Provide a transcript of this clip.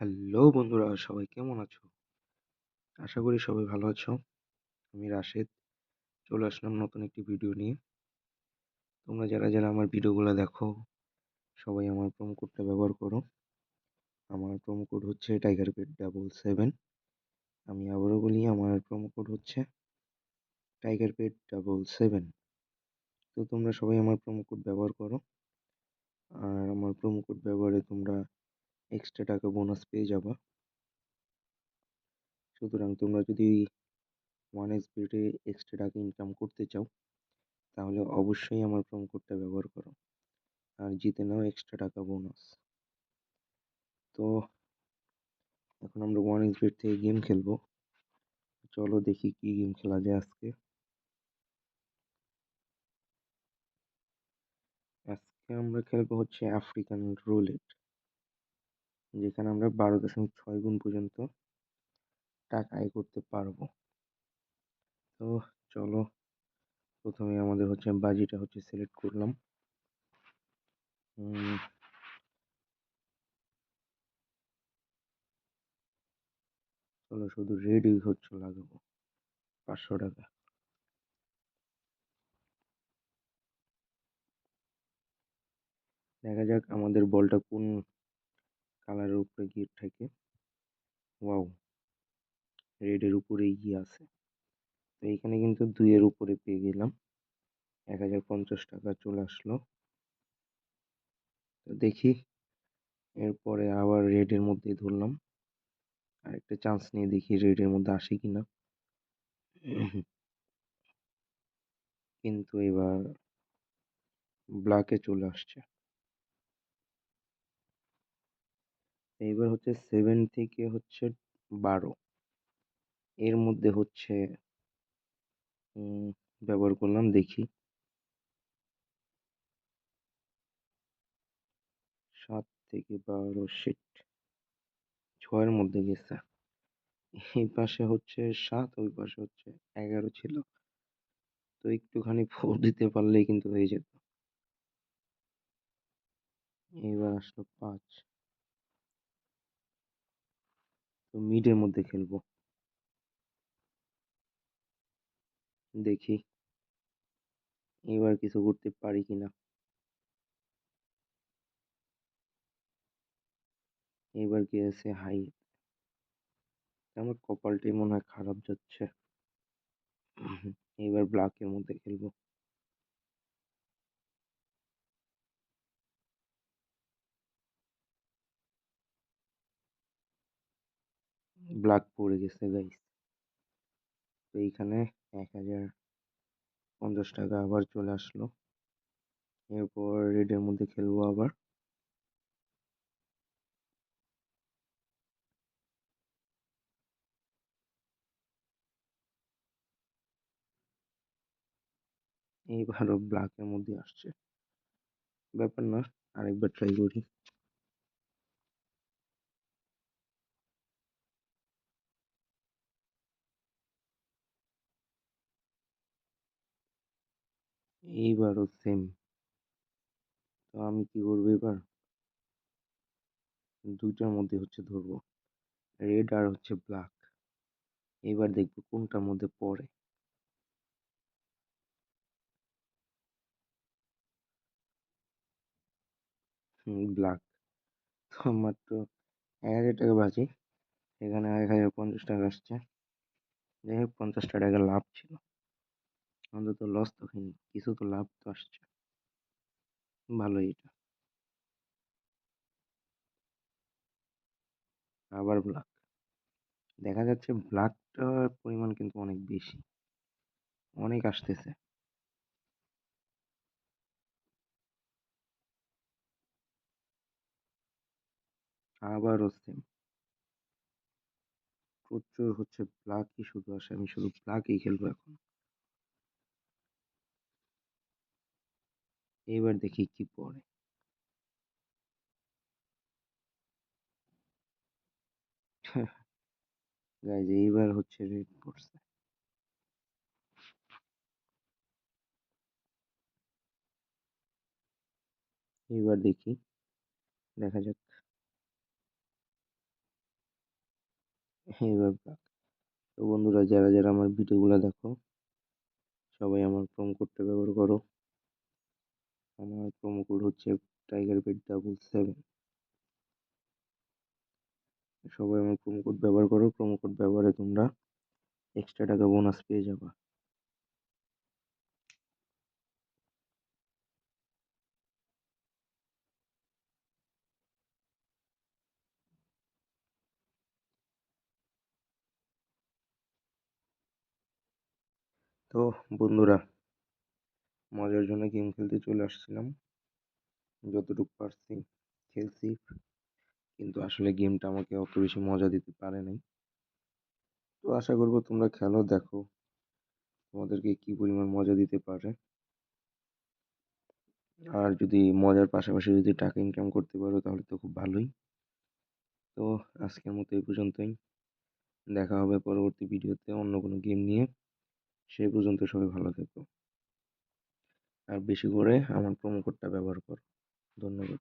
Hello বন্ধুরা, সবাই কেমন আছো? আশা করি সবাই ভালো আছো। আমি রাশেদ, চলে আসলাম নতুন একটি ভিডিও নিয়ে। তোমরা যারা যারা আমার ভিডিওগুলো দেখো, সবাই আমার প্রোমো কোডটা ব্যবহার করো। আমার প্রোমো কোড হচ্ছে টাইগার পেট ডাবল সেভেন আমি আবারও বলি, আমার প্রোমো কোড হচ্ছে টাইগার পেট ডাবল সেভেন তো তোমরা সবাই আমার প্রোমো কোড ব্যবহার করো। আর আমার প্রোমো কোড ব্যবহারে তোমরা এক্সট্রা টাকা বোনাস পেয়ে যাবা। সুতরাং তোমরা যদি ওয়ান এক্সপিতে এক্সট্রা টাকা ইনকাম করতে চাও, তাহলে অবশ্যই আমার প্রোমো কোডটা ব্যবহার করো। আর জিতে নাও এক্সট্রা টাকা বোনাস তো এখন আমরা ওয়ান এক্সপিট থেকে গেম খেলব। চলো দেখি কি গেম খেলা যায় আজকে। আজকে আমরা খেলব হচ্ছে আফ্রিকান রুলেট যেখানে আমরা বারো দশমিক ছয় গুণ পর্যন্ত টাকা আয় করতে পারব। তো চলো, প্রথমে আমাদের হচ্ছে বাজিটা হচ্ছে সিলেক্ট করলাম। চলো শুধু রেডি হচ্ছে লাগাবো, পাঁচশো টাকা। দেখা যাক আমাদের বলটা কোন কালারের উপরে গিয়ে থাকে ওয়াও! রেডের উপরেই গিয়ে আছে। তো এইখানে কিন্তু দুইয়ের উপরে পেয়ে গেলাম। এক হাজার পঞ্চাশ টাকা চলে আসলো। তো দেখি, এরপরে আবার রেডের মধ্যে ধরলাম। আরেকটা চান্স নিয়ে দেখি রেডের মধ্যে আসে কিনা। কিন্তু এবার ব্ল্যাকে চলে আসছে। এইবার হচ্ছে সেভেন থেকে হচ্ছে বারো। এর মধ্যে হচ্ছে ব্যবহার করলাম, দেখি। সাত থেকে বারো সিট ছয়ের মধ্যে গেছে। এই পাশে হচ্ছে সাত, ওই পাশে হচ্ছে এগারো ছিল। তো একটুখানি ফোর দিতে পারলেই কিন্তু হয়ে যেত। এইবার আসলো পাঁচ। তো মিডের মধ্যে খেলব। দেখি। এবার কিছু করতে পারি কিনা এবার আছে হাই আমার কপালটাই মনে হয় খারাপ যাচ্ছে। এবার ব্ল্যাকের মধ্যে খেলব। ব্ল্যাক পড়ে গেছে গাইস তো এইখানে এক হাজার পঞ্চাশ টাকা আবার চলে আসলো। এরপর রেডের মধ্যে খেলব আবার। এইবারও ব্ল্যাকের মধ্যে আসছে। ব্যাপার না, আরেকবার ট্রাই করি। এইবারও সেম তো আমি কি করব এবার? দুইটার মধ্যে হচ্ছে ধরবো। রেড আর হচ্ছে ব্ল্যাক এবার দেখব কোনটার মধ্যে পড়ে। ব্ল্যাক তো মাত্র এক হাজার টাকা বাজে এখানে এক হাজার পঞ্চাশ টাকা আসছে। যাই হোক, পঞ্চাশটা টাকা লাভ ছিল। অন্তত লস তো হয়নি, কিছু তো লাভ তো আসছে। ভালোই এটা। আবার ব্ল্যাক দেখা যাচ্ছে ব্ল্যাকটার পরিমাণ কিন্তু অনেক বেশি। অনেক আসতেছে। আবারও সেম প্রচুর হচ্ছে ব্ল্যাকই শুধু আসে, আমি শুধু ব্ল্যাকই খেলব এখন। এবার দেখি কি পড়ে। এইবার হচ্ছে রেড পড়ছে এবার দেখি, দেখা যাক। এইবার তো বন্ধুরা, যারা যারা আমার ভিডিওগুলো দেখো, সবাই আমার প্রোমো কোডটা ব্যবহার করো। আমার প্রোমো কোড হচ্ছে টাইগার বেড ডাবল সেভেন সবাই আমার প্রোমো কোড ব্যবহার করো প্রোমো কোড ব্যবহারে তোমরা এক্সট্রা টাকা বোনাস পেয়ে যাবা। তো বন্ধুরা মজার জন্য গেম খেলতে চলে আসছিলাম। যতটুকু পারছি খেলছি। কিন্তু আসলে গেমটা আমাকে অত বেশি মজা দিতে পারে নাই। তো আশা করব তোমরা খেলো, দেখো তোমাদেরকে কি পরিমাণ মজা দিতে পারে। আর যদি মজার পাশাপাশি যদি টাকা ইনকাম করতে পারো, তাহলে তো খুব ভালোই। তো আজকের মতো এই পর্যন্তই। দেখা হবে পরবর্তী ভিডিওতে অন্য কোনো গেম নিয়ে। সেই পর্যন্ত সবাই ভালো থেকো। আর বেশি করে আমার প্রোমো কোডটা ব্যবহার করো। ধন্যবাদ।